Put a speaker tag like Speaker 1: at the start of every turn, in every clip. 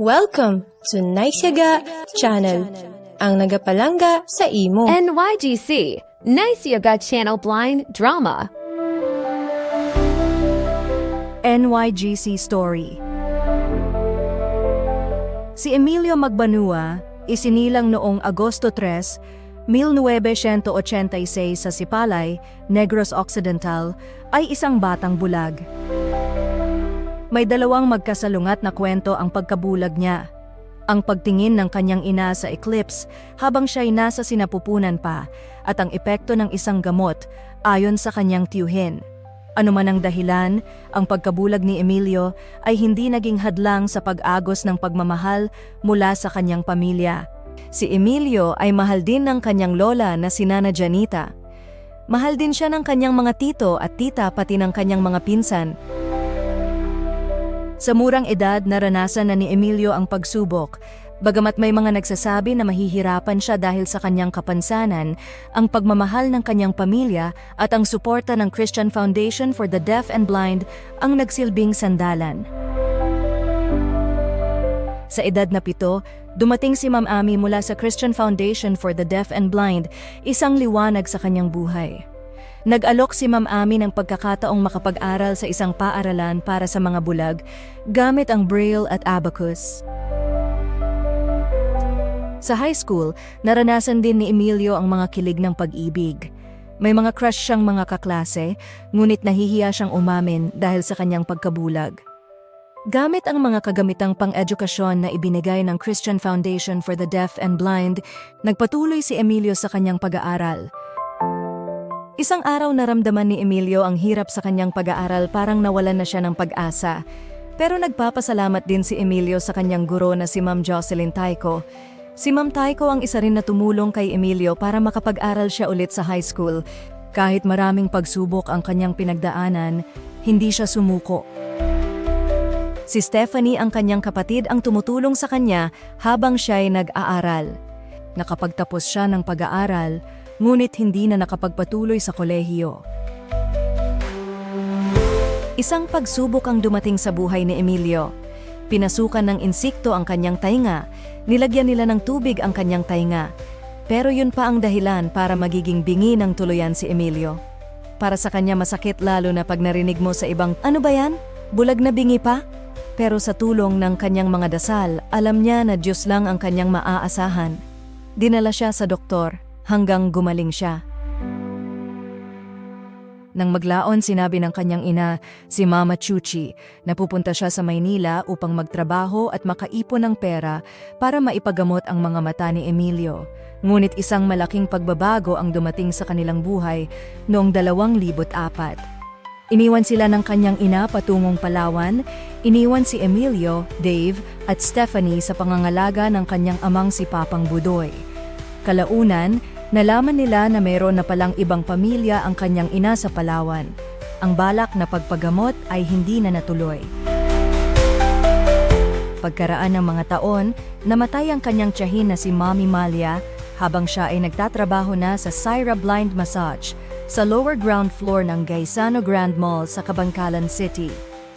Speaker 1: Welcome to Naisyaga Channel, ang nagapalangga sa imo.
Speaker 2: NYGC, Nice Yoga Channel Blind Drama.
Speaker 3: NYGC Story Si Emilio Magbanua, isinilang noong Agosto 3, 1986 sa Sipalay, Negros Occidental, ay isang batang bulag. May dalawang magkasalungat na kwento ang pagkabulag niya. Ang pagtingin ng kanyang ina sa eclipse habang siya'y nasa sinapupunan pa at ang epekto ng isang gamot ayon sa kanyang tiyuhin. Ano man ang dahilan, ang pagkabulag ni Emilio ay hindi naging hadlang sa pag-agos ng pagmamahal mula sa kanyang pamilya. Si Emilio ay mahal din ng kanyang lola na si Nana Janita. Mahal din siya ng kanyang mga tito at tita pati ng kanyang mga pinsan. Sa murang edad, naranasan na ni Emilio ang pagsubok. Bagamat may mga nagsasabi na mahihirapan siya dahil sa kanyang kapansanan, ang pagmamahal ng kanyang pamilya at ang suporta ng Christian Foundation for the Deaf and Blind ang nagsilbing sandalan. Sa edad na pito, dumating si Ma'am Ami mula sa Christian Foundation for the Deaf and Blind, isang liwanag sa kanyang buhay. Nag-alok si Ma'am Ami ng pagkakataong makapag-aral sa isang paaralan para sa mga bulag gamit ang Braille at Abacus. Sa high school, naranasan din ni Emilio ang mga kilig ng pag-ibig. May mga crush siyang mga kaklase, ngunit nahihiya siyang umamin dahil sa kanyang pagkabulag. Gamit ang mga kagamitang pang-edukasyon na ibinigay ng Christian Foundation for the Deaf and Blind, nagpatuloy si Emilio sa kanyang pag-aaral. Isang araw naramdaman ni Emilio ang hirap sa kanyang pag-aaral parang nawalan na siya ng pag-asa. Pero nagpapasalamat din si Emilio sa kanyang guro na si Ma'am Jocelyn Taiko. Si Ma'am Taiko ang isa rin na tumulong kay Emilio para makapag-aral siya ulit sa high school. Kahit maraming pagsubok ang kanyang pinagdaanan, hindi siya sumuko. Si Stephanie ang kanyang kapatid ang tumutulong sa kanya habang siya'y nag-aaral. Nakapagtapos siya ng pag-aaral, ngunit hindi na nakapagpatuloy sa kolehiyo. Isang pagsubok ang dumating sa buhay ni Emilio. Pinasukan ng insikto ang kanyang tainga, nilagyan nila ng tubig ang kanyang tainga. Pero yun pa ang dahilan para magiging bingi ng tuluyan si Emilio. Para sa kanya masakit lalo na pag narinig mo sa ibang, ano ba yan? Bulag na bingi pa? Pero sa tulong ng kanyang mga dasal, alam niya na Diyos lang ang kanyang maaasahan. Dinala siya sa doktor hanggang gumaling siya. Nang maglaon, sinabi ng kanyang ina, si Mama Chuchi, na pupunta siya sa Maynila upang magtrabaho at makaipon ng pera para maipagamot ang mga mata ni Emilio. Ngunit isang malaking pagbabago ang dumating sa kanilang buhay noong 2004. Iniwan sila ng kanyang ina patungong Palawan, iniwan si Emilio, Dave at Stephanie sa pangangalaga ng kanyang amang si Papang Budoy. Kalaunan, nalaman nila na mayroon na palang ibang pamilya ang kanyang ina sa Palawan. Ang balak na pagpagamot ay hindi na natuloy. Pagkaraan ng mga taon, namatay ang kanyang tiyahin na si Mami Malia habang siya ay nagtatrabaho na sa Syra Blind Massage sa lower ground floor ng Gaisano Grand Mall sa Kabangkalan City.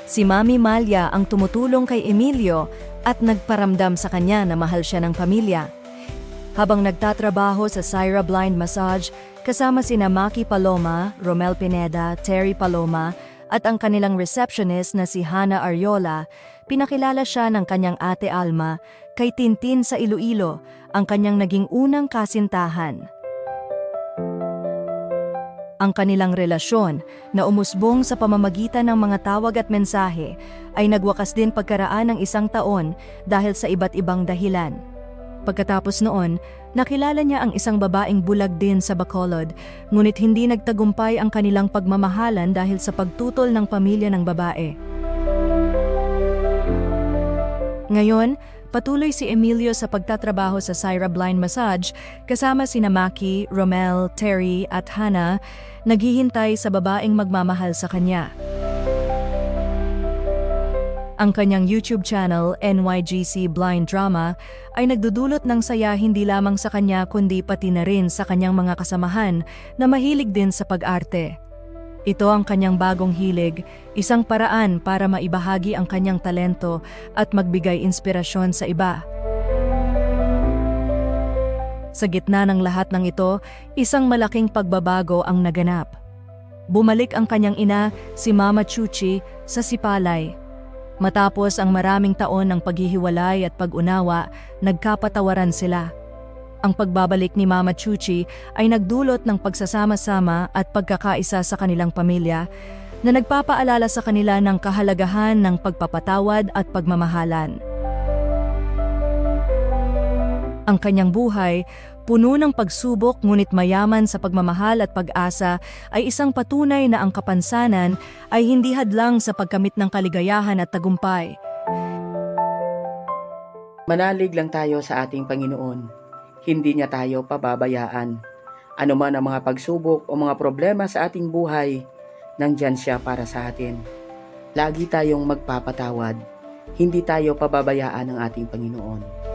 Speaker 3: Si Mami Malia ang tumutulong kay Emilio at nagparamdam sa kanya na mahal siya ng pamilya. Habang nagtatrabaho sa Syra Blind Massage, kasama sina Maki Paloma, Romel Pineda, Terry Paloma, at ang kanilang receptionist na si Hana Ariola, pinakilala siya ng kanyang ate Alma kay Tintin sa Iloilo, ang kanyang naging unang kasintahan. Ang kanilang relasyon na umusbong sa pamamagitan ng mga tawag at mensahe ay nagwakas din pagkaraan ng isang taon dahil sa iba't ibang dahilan. Pagkatapos noon, nakilala niya ang isang babaeng bulag din sa Bacolod, ngunit hindi nagtagumpay ang kanilang pagmamahalan dahil sa pagtutol ng pamilya ng babae. Ngayon, patuloy si Emilio sa pagtatrabaho sa Syra Blind Massage kasama sina Maki, Romel, Terry at Hannah, naghihintay sa babaeng magmamahal sa kanya. Ang kanyang YouTube channel, NYGC Blind Drama, ay nagdudulot ng saya hindi lamang sa kanya kundi pati na rin sa kanyang mga kasamahan na mahilig din sa pag-arte. Ito ang kanyang bagong hilig, isang paraan para maibahagi ang kanyang talento at magbigay inspirasyon sa iba. Sa gitna ng lahat ng ito, isang malaking pagbabago ang naganap. Bumalik ang kanyang ina, si Mama Chuchi, sa Sipalay. Matapos ang maraming taon ng paghihiwalay at pag-unawa, nagkapatawaran sila. Ang pagbabalik ni Mama Chuchi ay nagdulot ng pagsasama-sama at pagkakaisa sa kanilang pamilya na nagpapaalala sa kanila ng kahalagahan ng pagpapatawad at pagmamahalan. Ang kanyang buhay, puno ng pagsubok ngunit mayaman sa pagmamahal at pag-asa, ay isang patunay na ang kapansanan ay hindi hadlang sa pagkamit ng kaligayahan at tagumpay.
Speaker 4: Manalig lang tayo sa ating Panginoon. Hindi niya tayo pababayaan. Ano man ang mga pagsubok o mga problema sa ating buhay, nandyan siya para sa atin. Lagi tayong magpapatawad. Hindi tayo pababayaan ng ating Panginoon.